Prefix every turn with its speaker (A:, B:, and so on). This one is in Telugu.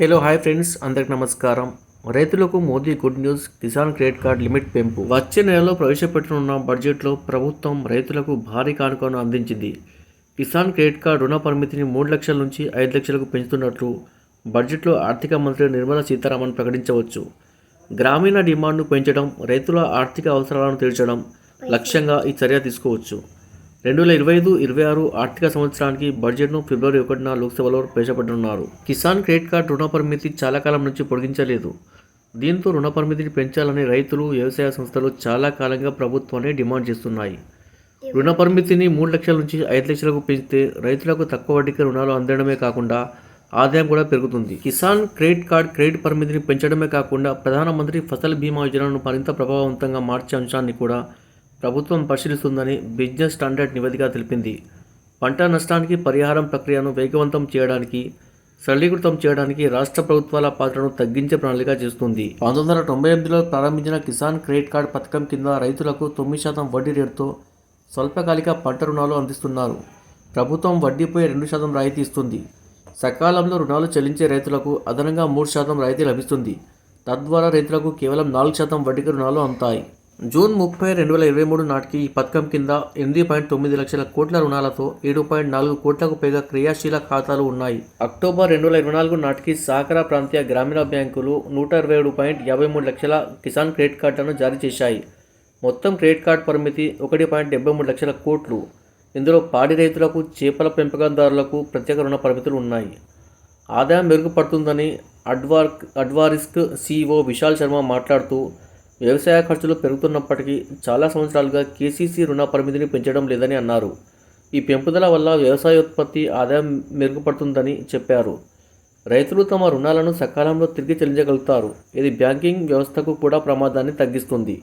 A: హలో హాయ్ ఫ్రెండ్స్ అందరికి నమస్కారం. రైతులకు Modi good news Kisan credit card limit పెంపు. వచ్చే నెలలో ప్రవేశపెట్టనున్న బడ్జెట్లో ప్రభుత్వం రైతులకు భారీ కానుకను అందించింది. కిసాన్ క్రెడిట్ కార్డ్ రుణ పరిమితిని మూడు లక్షల నుంచి ఐదు లక్షలకు పెంచుతున్నట్లు బడ్జెట్లో ఆర్థిక మంత్రి నిర్మలా సీతారామన్ ప్రకటించవచ్చు. గ్రామీణ డిమాండ్ను పెంచడం రైతుల ఆర్థిక అవసరాలను తీర్చడం లక్ష్యంగా ఈ చర్య తీసుకోవచ్చు. రెండు వేల ఇరవై ఐదు ఇరవై ఆరు ఆర్థిక సంవత్సరానికి బడ్జెట్ను ఫిబ్రవరి ఒకటిన లోక్సభలో ప్రవేశపెట్టనున్నారు కిసాన్ క్రెడిట్ కార్డు రుణ పరిమితి చాలా కాలం నుంచి పొడిగించలేదు. దీంతో రుణ పరిమితిని పెంచాలని రైతులు వ్యవసాయ సంస్థలు చాలా కాలంగా ప్రభుత్వాన్ని డిమాండ్ చేస్తున్నాయి. రుణ పరిమితిని మూడు లక్షల నుంచి ఐదు లక్షలకు పెంచితే రైతులకు తక్కువ వడ్డీకి రుణాలు అందడమే కాకుండా ఆదాయం కూడా పెరుగుతుంది. కిసాన్ క్రెడిట్ కార్డ్ క్రెడిట్ పరిమితిని పెంచడమే కాకుండా ప్రధానమంత్రి ఫసల్ బీమా యోజనను మరింత ప్రభావవంతంగా మార్చే అంశాన్ని కూడా ప్రభుత్వం పరిశీలిస్తుందని బిజినెస్ స్టాండర్డ్ నివేదిక తెలిపింది. పంట నష్టానికి పరిహారం ప్రక్రియను వేగవంతం చేయడానికి సరళీకృతం చేయడానికి రాష్ట్ర ప్రభుత్వాల పాత్రను తగ్గించే ప్రణాళిక చేస్తుంది. పంతొమ్మిది వందల తొంభై ఎనిమిదిలో ప్రారంభించిన కిసాన్ క్రెడిట్ కార్డ్ పథకం కింద రైతులకు తొమ్మిది శాతం వడ్డీ రేటుతో స్వల్పకాలిక పంట రుణాలు అందిస్తున్నారు. ప్రభుత్వం వడ్డీపై రెండు శాతం రాయితీ ఇస్తుంది. సకాలంలో రుణాలు చెల్లించే రైతులకు అదనంగా మూడు శాతం రాయితీ లభిస్తుంది. తద్వారా రైతులకు కేవలం నాలుగు శాతం వడ్డీకి రుణాలు అందుతాయి. జూన్ ముప్పై రెండు వేల ఇరవై మూడు నాటికి ఈ పథకం కింద ఎనిమిది పాయింట్ తొమ్మిది లక్షల కోట్ల రుణాలతో ఏడు పాయింట్ నాలుగు కోట్లకు పైగా క్రియాశీల ఖాతాలు ఉన్నాయి. అక్టోబర్ రెండు వేల ఇరవై నాలుగు నాటికి సహకార ప్రాంతీయ గ్రామీణ బ్యాంకులు నూట ఇరవై ఏడు పాయింట్ యాభై మూడు లక్షల కిసాన్ క్రెడిట్ కార్డులను జారీ చేశాయి. మొత్తం క్రెడిట్ కార్డ్ పరిమితి ఒకటి పాయింట్ డెబ్బై మూడు లక్షల కోట్లు. ఇందులో పాడి రైతులకు చేపల పెంపకందారులకు ప్రత్యేక రుణ పరిమితులు ఉన్నాయి. ఆదాయం మెరుగుపడుతుందని అడ్వార్క్ అడ్వారిస్క్ సీఈఓ విశాల్ శర్మ మాట్లాడుతూ వ్యవసాయ ఖర్చులు పెరుగుతున్నప్పటికీ చాలా సంవత్సరాలుగా కేసీసీ రుణ పరిమితిని పెంచడం లేదని అన్నారు. ఈ పెంపుదల వల్ల వ్యవసాయోత్పత్తి ఆదాయం మెరుగుపడుతుందని చెప్పారు. రైతులు తమ రుణాలను సకాలంలో తిరిగి చెల్లించగలుగుతారు. ఇది బ్యాంకింగ్ వ్యవస్థకు కూడా ప్రమాదాన్ని తగ్గిస్తుంది.